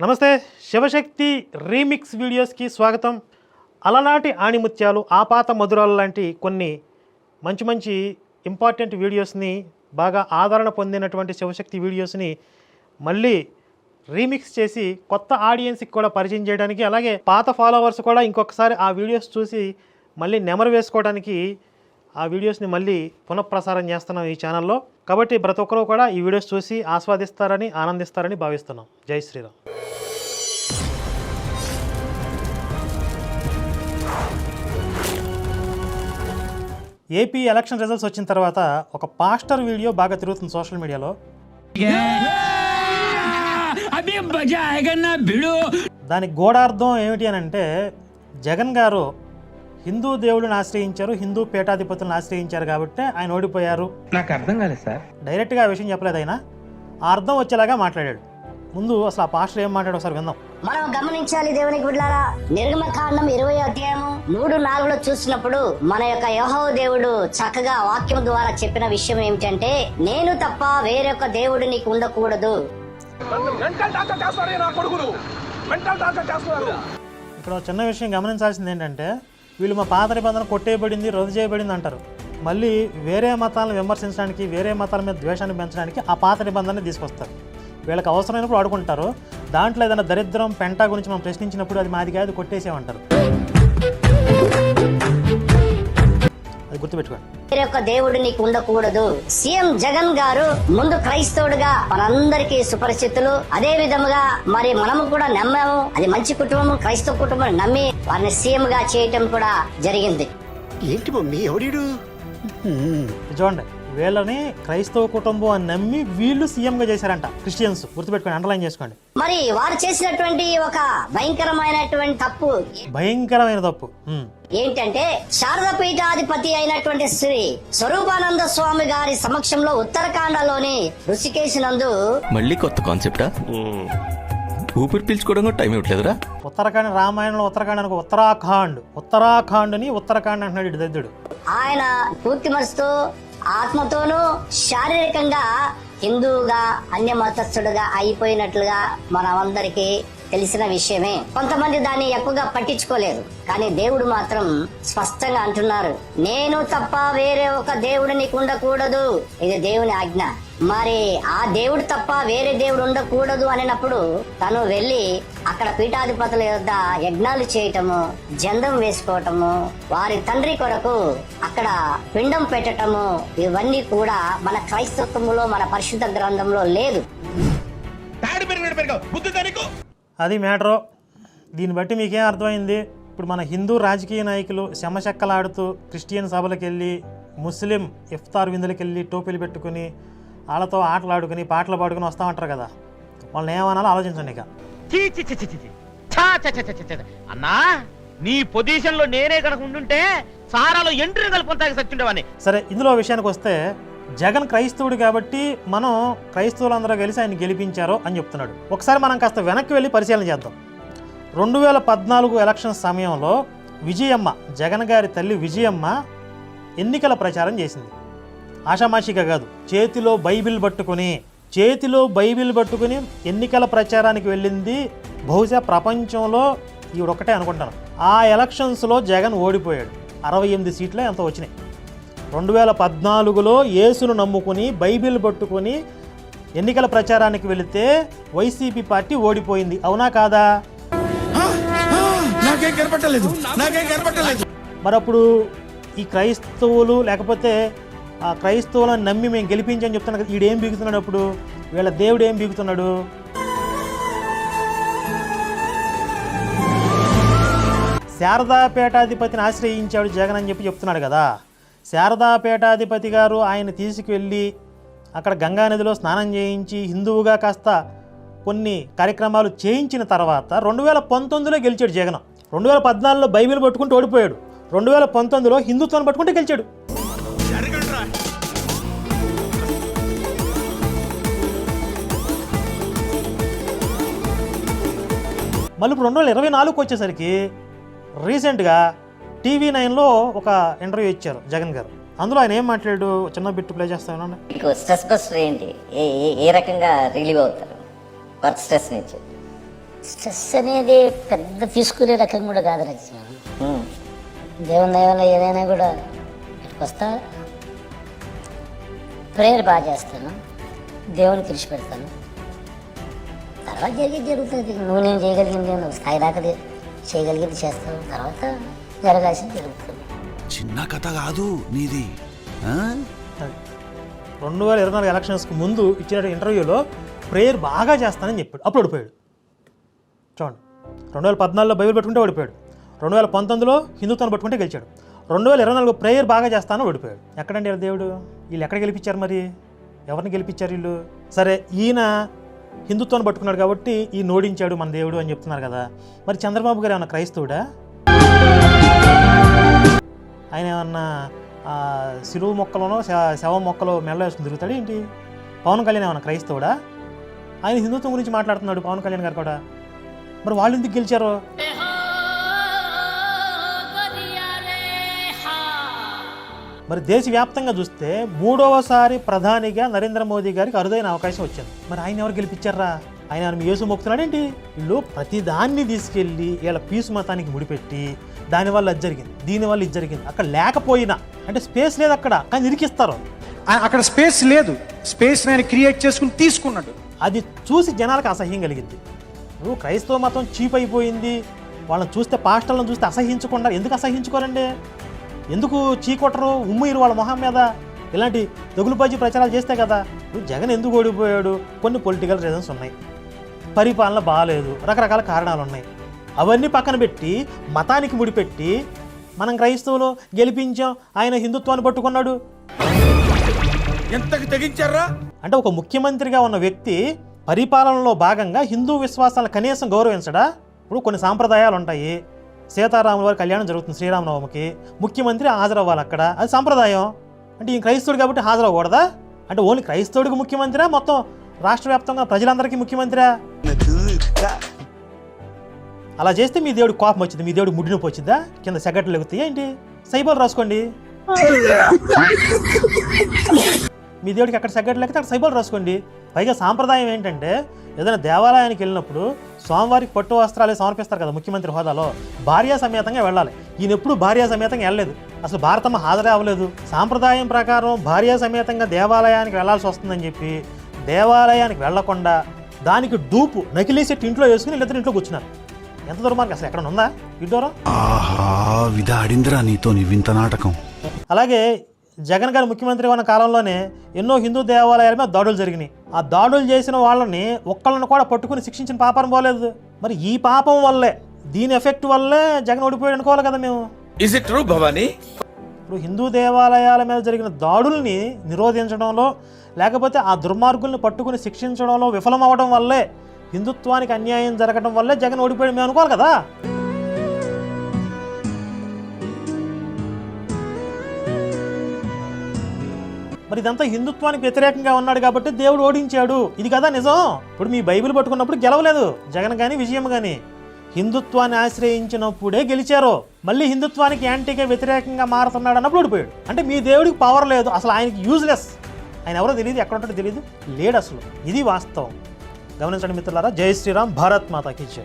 నమస్తే శివశక్తి రీమిక్స్ వీడియోస్కి స్వాగతం. అలనాటి ఆణిముత్యాలు ఆపాత మధురాలు లాంటి కొన్ని మంచి మంచి ఇంపార్టెంట్ వీడియోస్ని బాగా ఆదరణ పొందినటువంటి శివశక్తి వీడియోస్ని మళ్ళీ రీమిక్స్ చేసి కొత్త ఆడియన్స్కి కూడా పరిచయం చేయడానికి అలాగే పాత ఫాలోవర్స్ కూడా ఇంకొకసారి ఆ వీడియోస్ చూసి మళ్ళీ నెమరు వేసుకోవడానికి ఆ వీడియోస్ని మళ్ళీ పునఃప్రసారం చేస్తున్నాం ఈ ఛానల్లో. కాబట్టి ప్రతి ఒక్కరూ కూడా ఈ వీడియోస్ చూసి ఆస్వాదిస్తారని ఆనందిస్తారని భావిస్తున్నాం. జై శ్రీరామ్. ఏపీ ఎలక్షన్ రిజల్ట్స్ వచ్చిన తర్వాత ఒక పాస్టర్ వీడియో బాగా తిరుగుతుంది సోషల్ మీడియాలో. దాని గోడార్థం ఏమిటి అని అంటే జగన్ గారు హిందూ దేవుడిని ఆశ్రయించారు హిందూ పీఠాధిపతులను ఆశ్రయించారు కాబట్టి ఆయన ఓడిపోయారు. నాకు అర్థం కాలేదు సార్. డైరెక్ట్గా ఆ విషయం చెప్పలేదు ఆయన. ఆ అర్థం వచ్చేలాగా మాట్లాడాడు. ముందు అసలు ఆ పాస్టర్ ఏం మాట్లాడో ఒకసారి విందాం. మనం గమనించాలి దేవునికి బిడ్డారా నిర్గమకాండం ఇరవై అధ్యాయము మూడు నాలుగులో చూసినప్పుడు మన యొక్క యహో దేవుడు చక్కగా వాక్యం ద్వారా చెప్పిన విషయం ఏమిటంటే నేను తప్ప వేరొక దేవుడు నీకు ఉండకూడదు. ఇక్కడ చిన్న విషయం గమనించాల్సింది ఏంటంటే వీళ్ళు మా పాత నిబంధన కొట్టేయబడింది రద్దు చేయబడింది అంటారు. మళ్ళీ వేరే మతాలను విమర్శించడానికి వేరే మతాల మీద ద్వేషాన్ని పెంచడానికి ఆ పాత నిబంధనని తీసుకొస్తారు. వీళ్ళకి అవసరమైనప్పుడు ఆడుకుంటారు దాంట్లో ఏదైనా దరిద్రం పెంటా గురించి మనం ప్రశ్నించినప్పుడు అది మాది కాదు కొట్టేసేమంటారు అది గుర్తుపెట్టుకోండి. వేరొక దేవుడు నీకు ఉండకూడదు. సీఎం జగన్ గారు ముందు క్రైస్తవుడుగా మనందరికీ సుపరిచితులు. అదే విధముగా మరి మనము కూడా నమ్మాము. అది మంచి కుటుంబం క్రైస్తవ కుటుంబం నమ్మి వారిని సీఎం గా చేయటం కూడా జరిగింది. ఏంటి మమ్మీ ఎవడీడు? ఇది చూడండి. వీళ్ళని క్రైస్తవ కుటుంబం అని నమ్మి వీళ్ళు సీఎంగా చేశారంట. క్రిస్టియన్స్ గుర్తుపెట్టుకోండి అండర్లైన్ చేసుకోండి. మరి వారు చేసినటువంటి ఒక భయంకరమైనటువంటి తప్పు భయంకరమైన తప్పు. ఉమ్. ఏంటంటే శారద పీఠాధిపతి అయినటువంటి శ్రీ స్వరూపానంద స్వామి గారి సమక్షంలో ఉత్తరాఖండలోని ఋషికేశ్ నందు మళ్ళీ కొత్త కాన్సెప్టా ఊపిరి పీల్చుకోవడం కూడా టైం ఇవ్వట్లేదురా? ఉత్తరాఖండ్ రామాయణంలో ఉత్తరాఖండ్ అనుకో ఉత్తరాఖండ్ ఉత్తరాఖండ్ని ఉత్తరాఖండ్ అంటున్నాడు ఇటు దద్దుడు ఆయన పూర్తి మనసుతో ఆత్మతోనూ శారీరకంగా హిందువుగా అన్య మతస్థుడుగా అయిపోయినట్లుగా మనమందరికీ తెలిసిన విషయమే. కొంతమంది దాన్ని ఎక్కువగా పట్టించుకోలేదు. కానీ దేవుడు మాత్రం స్పష్టంగా అంటున్నారు. నేను తప్ప వేరే ఒక దేవుడు నీకు ఉండకూడదు ఇది దేవుని ఆజ్ఞ. మరి ఆ దేవుడు తప్ప వేరే దేవుడు ఉండకూడదు అనినప్పుడు తను వెళ్ళి అక్కడ పీఠాధిపతుల యొద్ద యజ్ఞాలు చేయటము జందం వేసుకోవటము వారి తండ్రి కొరకు అక్కడ పిండం పెట్టటము ఇవన్నీ కూడా మన క్రైస్తవంలో మన పరిశుద్ధ గ్రంథంలో లేదు. అది మ్యాటరు. దీన్ని బట్టి మీకేం అర్థమైంది? ఇప్పుడు మన హిందూ రాజకీయ నాయకులు శమశక్కలాడుతూ క్రిస్టియన్ సభలకు వెళ్ళి ముస్లిం ఇఫ్తార్ విందులకు వెళ్ళి టోపీలు పెట్టుకుని వాళ్ళతో ఆటలాడుకుని పాటలు పాడుకుని వస్తూ ఉంటారు కదా. వాళ్ళని ఏమనాలో ఆలోచించండి ఇక. అన్నా నీ పొజిషన్లో నేనే కనుక ఉండుంటే సారాలో ఎంట్రీ సచ్చుండేవాన్ని సరే ఇందులో విషయానికి వస్తే జగన్ క్రైస్తవుడు కాబట్టి మనం క్రైస్తవులందరూ కలిసి ఆయన గెలిపించారు అని చెప్తున్నాడు. ఒకసారి మనం కాస్త వెనక్కి వెళ్ళి పరిశీలన చేద్దాం. రెండు వేల పద్నాలుగు ఎలక్షన్ సమయంలో విజయమ్మ జగన్ గారి తల్లి విజయమ్మ ఎన్నికల ప్రచారం చేసింది. ఆషామాషిగా కాదు చేతిలో బైబిల్ పట్టుకుని చేతిలో బైబిల్ పట్టుకుని ఎన్నికల ప్రచారానికి వెళ్ళింది. బహుశా ప్రపంచంలో ఈవిడొక్కటే అనుకుంటాను. ఆ ఎలక్షన్స్లో జగన్ ఓడిపోయాడు. అరవై ఎనిమిది సీట్లే ఎంతో వచ్చినాయి. రెండు వేల పద్నాలుగులో యేసును నమ్ముకుని బైబిల్ పట్టుకుని ఎన్నికల ప్రచారానికి వెళితే వైసీపీ పార్టీ ఓడిపోయింది. అవునా కాదా? నాకేం కనపట్టలేదు. నాకేం కనపట్టలేదు. మరి అప్పుడు ఈ క్రైస్తవులు లేకపోతే ఆ క్రైస్తవులను నమ్మి మేము గెలిపించని చెప్తున్నాడు కదా ఈడేం బీగుతున్నాడు అప్పుడు? వీళ్ళ దేవుడు ఏం బీగుతున్నాడు? శారదాపేటాధిపతిని ఆశ్రయించాడు జగన్ అని చెప్పి చెప్తున్నాడు కదా. శారదాపేటాధిపతి గారు ఆయన తీసుకువెళ్ళి అక్కడ గంగానదిలో స్నానం చేయించి హిందువుగా కాస్త కొన్ని కార్యక్రమాలు చేయించిన తర్వాత రెండు వేల పంతొమ్మిదిలో గెలిచాడు జగన్. రెండు వేల పద్నాలుగులో బైబిల్ పట్టుకుంటూ ఓడిపోయాడు. రెండు వేల పంతొమ్మిదిలో హిందుత్వాన్ని పట్టుకుంటూ గెలిచాడు. మళ్ళీ ఇప్పుడు రెండు వేల ఇరవై నాలుగుకి వచ్చేసరికి రీసెంట్గా టీవీ నైన్లో ఒక ఇంటర్వ్యూ ఇచ్చారు జగన్ గారు. అందులో ఆయన ఏం మాట్లాడు చిన్న బిట్టు ప్లే చేస్తాను మీకు స్ట్రెస్ బస్టర్ ఏంటి? ఏ ఏ- రకంగా రిలీవ్ అవుతారు? వర్క్ స్ట్రెస్ నుంచి. స్ట్రెస్ అనేది పెద్ద తీసుకునే రకం కూడా కాదు రచన దేవుని దయ వల్ల ఏదైనా కూడా వస్తా. ప్రేయర్ బాగా చేస్తాను. దేవుని కృషి పెడతాను. తర్వాత జరిగేది జరుగుతుంది. నువ్వు నేను చేయగలిగింది? నువ్వు స్థాయి దాకా చేయగలిగింది చేస్తావు. తర్వాత జరగాల్సింది జరుగుతుంది. చిన్న కథ కాదు నీది. ఆ? రెండు వేల ఇరవై నాలుగు ఎలక్షన్స్కి ముందు ఇచ్చిన ఇంటర్వ్యూలో ప్రేయర్ బాగా చేస్తానని చెప్పాడు. అప్పుడు ఓడిపోయాడు. చూడండి. రెండు వేల పద్నాలుగులో బైబిల్ పట్టుకుంటే ఓడిపోయాడు. రెండు వేల పంతొమ్మిదిలో హిందుత్వాన్ని పట్టుకుంటే గెలిచాడు. రెండు వేల ఇరవై నాలుగు ప్రేయర్ బాగా చేస్తాను ఓడిపోయాడు. ఎక్కడండి వీళ్ళ దేవుడు? వీళ్ళు ఎక్కడ గెలిపించారు మరి? ఎవరిని గెలిపించారు వీళ్ళు? సరే ఈయన హిందుత్వాన్ని పట్టుకున్నాడు కాబట్టి ఈ నోడించాడు మన దేవుడు అని చెప్తున్నారు కదా. మరి చంద్రబాబు గారు ఏమన్నా క్రైస్తవుడా? ఆయన ఏమన్నా సిలువు మొక్కలోనో శవ మొక్కలో మెల్ల వేసుకుని తిరుగుతాడు ఏంటి? పవన్ కళ్యాణ్ ఏమన్నా క్రైస్తవుడా? ఆయన హిందుత్వం గురించి మాట్లాడుతున్నాడు పవన్ కళ్యాణ్ గారు కూడా. మరి వాళ్ళు ఎందుకు గెలిచారు? మరి దేశవ్యాప్తంగా చూస్తే మూడవసారి ప్రధానిగా నరేంద్ర మోదీ గారికి అరుదైన అవకాశం వచ్చింది. మరి ఆయన ఎవరు గెలిపించారా? ఆయన మీ యేసు మొక్కుతున్నాడేంటి వీళ్ళు ప్రతిదాన్ని తీసుకెళ్ళి వీళ్ళ పీసు మతానికి ముడిపెట్టి దానివల్ల అది జరిగింది దీనివల్ల ఇది జరిగింది. అక్కడ లేకపోయినా అంటే స్పేస్ లేదు అక్కడ కానీ ఇరికిస్తారు అక్కడ స్పేస్ లేదు. స్పేస్ నేను క్రియేట్ చేసుకుని తీసుకున్నాడు. అది చూసి జనాలకు అసహ్యం కలిగింది. నువ్వు క్రైస్తవ మతం చీప్ అయిపోయింది. వాళ్ళని చూస్తే పాస్టర్లను చూస్తే అసహించకుండా ఎందుకు అసహించుకోరండి? ఎందుకు చీకొట్టరు? ఉమ్మిరు వాళ్ళ మొహం మీద. ఇలాంటి దగులుబాజీ ప్రచారాలు చేస్తే కదా ఇప్పుడు జగన్ ఎందుకు ఓడిపోయాడు? కొన్ని పొలిటికల్ రీజన్స్ ఉన్నాయి. పరిపాలన బాగాలేదు. రకరకాల కారణాలు ఉన్నాయి. అవన్నీ పక్కన పెట్టి మతానికి ముడిపెట్టి మనం క్రైస్తవులు గెలిపించాం ఆయన హిందుత్వాన్ని పట్టుకున్నాడు. ఎంతకి తెగించారా? అంటే ఒక ముఖ్యమంత్రిగా ఉన్న వ్యక్తి పరిపాలనలో భాగంగా హిందూ విశ్వాసాలను కనీసం గౌరవించడా? ఇప్పుడు కొన్ని సాంప్రదాయాలు ఉంటాయి సీతారాముల వారి కళ్యాణం జరుగుతుంది శ్రీరామనవమికి. ముఖ్యమంత్రి హాజరవ్వాలి అక్కడ. అది సాంప్రదాయం. అంటే ఈ క్రైస్తవుడు కాబట్టి హాజరవ్వకూడదా? అంటే ఓన్లీ క్రైస్తవుడికి ముఖ్యమంత్రి మొత్తం రాష్ట్ర వ్యాప్తంగా ప్రజలందరికీ ముఖ్యమంత్రి అలా చేస్తే మీ దేవుడు కోపం వచ్చింది మీ దేవుడు ముడి నొప్పి వచ్చిందా? కింద సెగట్లు లెగుతాయి ఏంటి? సైబాల్ రాసుకోండి. మీ దేవుడికి అక్కడ సెగ్గట్టు లేకపోతే అక్కడ సైబాల్ రాసుకోండి. పైగా సాంప్రదాయం ఏంటంటే ఏదైనా దేవాలయానికి వెళ్ళినప్పుడు స్వామివారికి పట్టు వస్త్రాలు సమర్పిస్తారు కదా ముఖ్యమంత్రి హోదాలో. భార్యా సమేతంగా వెళ్ళాలి. ఈయన ఎప్పుడు భార్యా సమేతంగా వెళ్ళలేదు. అసలు భారతమ్మ హాజరే అవ్వలేదు. సాంప్రదాయం ప్రకారం భార్యా సమేతంగా దేవాలయానికి వెళ్ళాల్సి వస్తుందని చెప్పి దేవాలయానికి వెళ్ళకుండా దానికి డూపు నకిలీ సెట్ ఇంట్లో వేసుకుని వీళ్ళిద్దరు ఇంట్లో కూర్చున్నారు. ఎంత దుర్మార్గం అసలు ఎక్కడ ఉందా? ఇడ్డోరం ఆహా విధాడిందిరా నీతో నీ వింత నాటకం. అలాగే జగన్ గారు ముఖ్యమంత్రి ఉన్న కాలంలోనే ఎన్నో హిందూ దేవాలయాల మీద దాడులు జరిగినాయి. ఆ దాడులు చేసిన వాళ్ళని ఒక్కళ్ళని కూడా పట్టుకుని శిక్షించిన పాపం పోలేదు. మరి ఈ పాపం వల్లే దీని ఎఫెక్ట్ వల్లే జగన్ ఓడిపోయాడు అనుకోవాలి కదా మేము. Is it true Bhavani? ఇప్పుడు హిందూ దేవాలయాల మీద జరిగిన దాడుల్ని నిరోధించడంలో లేకపోతే ఆ దుర్మార్గుల్ని పట్టుకుని శిక్షించడంలో విఫలమవ్వడం వల్లే హిందుత్వానికి అన్యాయం జరగడం వల్లే జగన్ ఓడిపోయాడు మేము అనుకోవాలి కదా? మరి ఇదంతా హిందుత్వానికి వ్యతిరేకంగా ఉన్నాడు కాబట్టి దేవుడు ఓడించాడు. ఇది కదా నిజం? ఇప్పుడు మీ బైబిల్ పట్టుకున్నప్పుడు గెలవలేదు. జగన్ కానీ విజయం కానీ హిందుత్వాన్ని ఆశ్రయించినప్పుడే గెలిచారు. మళ్ళీ హిందుత్వానికి యాంటీగా వ్యతిరేకంగా మారుతున్నాడు అన్నప్పుడు ఓడిపోయాడు. అంటే మీ దేవుడికి పవర్ లేదు అసలు ఆయనకి యూజ్లెస్ ఆయన ఎవరో తెలియదు ఎక్కడ ఉంటాడో తెలియదు లేడు అసలు. ఇది వాస్తవం. గమనించండి మిత్రులారా జై శ్రీరామ్ భారత్ మాతాకి జై.